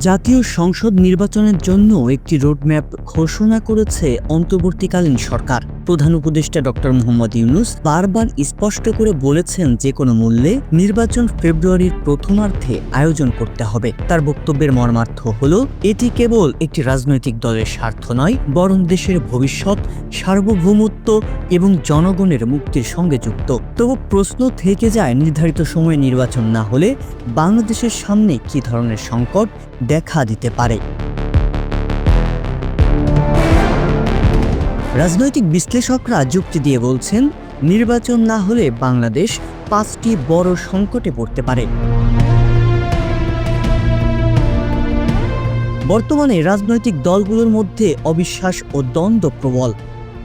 জাতীয় সংসদ নির্বাচনের জন্য একটি রোডম্যাপ ঘোষণা করেছে অন্তর্বর্তীকালীন সরকার। প্রধান উপদেষ্টা ডক্টর মোহাম্মদ ইউনুস বারবার স্পষ্ট করে বলেছেন যে কোনো মূল্যে নির্বাচন ফেব্রুয়ারির প্রথমার্ধে আয়োজন করতে হবে। তার বক্তব্যের মর্মার্থ হল, এটি কেবল একটি রাজনৈতিক দলের স্বার্থ নয়, বরং দেশের ভবিষ্যৎ, সার্বভৌমত্ব এবং জনগণের মুক্তির সঙ্গে যুক্ত। তবু প্রশ্ন থেকে যায় নির্ধারিত সময়ে নির্বাচন না হলে বাংলাদেশের সামনে কী ধরনের সংকট দেখা দিতে পারে। রাজনৈতিক বিশ্লেষকরা যুক্তি দিয়ে বলছেন, নির্বাচন না হলে বাংলাদেশ পাঁচটি বড় সংকটে পড়তে পারে। বর্তমানে রাজনৈতিক দলগুলোর মধ্যে অবিশ্বাস ও দ্বন্দ্ব প্রবল।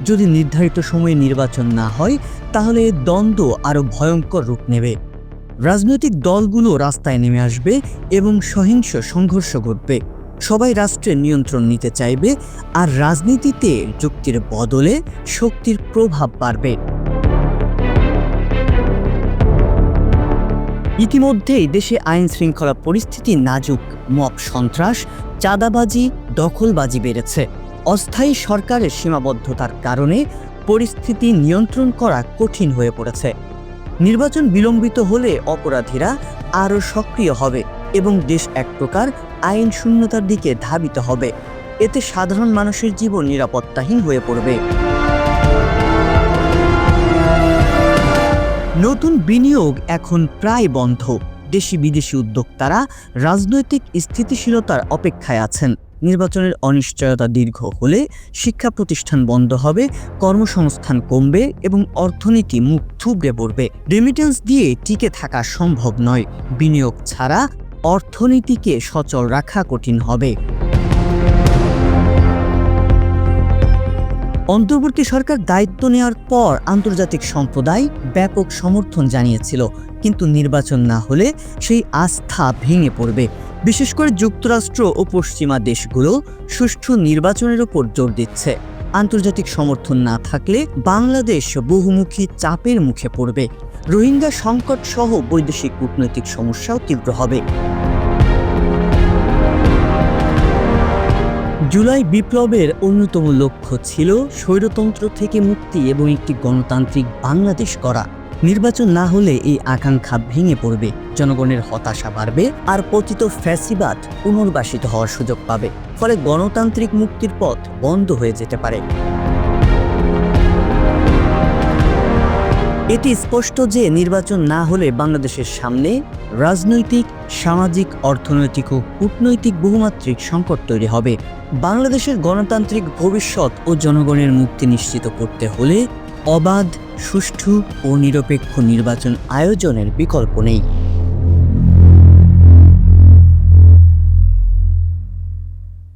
যদি নির্ধারিত সময়ে নির্বাচন না হয়, তাহলে দ্বন্দ্ব আরও ভয়ঙ্কর রূপ নেবে। রাজনৈতিক দলগুলো রাস্তায় নেমে আসবে এবং সহিংস সংঘর্ষ ঘটবে। সবাই রাষ্ট্রের নিয়ন্ত্রণ নিতে চাইবে আর রাজনীতিতে যুক্তির বদলে শক্তির প্রভাব বাড়বে। ইতিমধ্যেই দেশে আইন শৃঙ্খলা পরিস্থিতি নাজুক মপ সন্ত্রাস, চাঁদাবাজি, দখলবাজি বেড়েছে। অস্থায়ী সরকারের সীমাবদ্ধতার কারণে পরিস্থিতি নিয়ন্ত্রণ করা কঠিন হয়ে পড়েছে। নির্বাচন বিলম্বিত হলে অপরাধীরা আরও সক্রিয় হবে এবং দেশ এক প্রকার আইন শূন্যতার দিকে ধাবিত হবে। এতে সাধারণ মানুষের জীবন নিরাপত্তাহীন হয়ে পড়বে। নতুন বিনিয়োগ এখন প্রায় বন্ধ। দেশি বিদেশি উদ্যোক্তারা রাজনৈতিক স্থিতিশীলতার অপেক্ষায় আছেন। নির্বাচনের অনিশ্চয়তা দীর্ঘ হলে শিক্ষা প্রতিষ্ঠান বন্ধ হবে, কর্মসংস্থান কমবে এবং অর্থনীতি মুখ থুবড়ে পড়বে। রেমিটেন্স দিয়ে টিকে থাকা সম্ভব নয়। বিনিয়োগ ছাড়া অর্থনীতিকে সচল রাখা কঠিন হবে। অন্তর্বর্তী সরকার দায়িত্ব নেওয়ার পর আন্তর্জাতিক সম্প্রদায় ব্যাপক সমর্থন জানিয়েছিল, কিন্তু নির্বাচন না হলে সেই আস্থা ভেঙে পড়বে। বিশেষ করে যুক্তরাষ্ট্র ও পশ্চিমা দেশগুলো সুষ্ঠু নির্বাচনের ওপর জোর দিচ্ছে। আন্তর্জাতিক সমর্থন না থাকলে বাংলাদেশ বহুমুখী চাপের মুখে পড়বে। রোহিঙ্গা সংকট সহ বৈদেশিক কূটনৈতিক সমস্যাও তীব্র হবে। জুলাই বিপ্লবের অন্যতম লক্ষ্য ছিল স্বৈরতন্ত্র থেকে মুক্তি এবং একটি গণতান্ত্রিক বাংলাদেশ করা নির্বাচন না হলে এই আকাঙ্ক্ষা ভেঙে পড়বে, জনগণের হতাশা বাড়বে আর পতিত ফ্যাসিবাদ পুনর্বাসিত হওয়ার সুযোগ পাবে। ফলে গণতান্ত্রিক মুক্তির পথ বন্ধ হয়ে যেতে পারে। এটি স্পষ্ট যে নির্বাচন না হলে বাংলাদেশের সামনে রাজনৈতিক, সামাজিক, অর্থনৈতিক ও কূটনৈতিক বহুমাত্রিক সংকট তৈরি হবে। বাংলাদেশের গণতান্ত্রিক ভবিষ্যৎ ও জনগণের মুক্তি নিশ্চিত করতে হলে অবাধ, সুষ্ঠু ও নিরপেক্ষ নির্বাচন আয়োজনের বিকল্প নেই।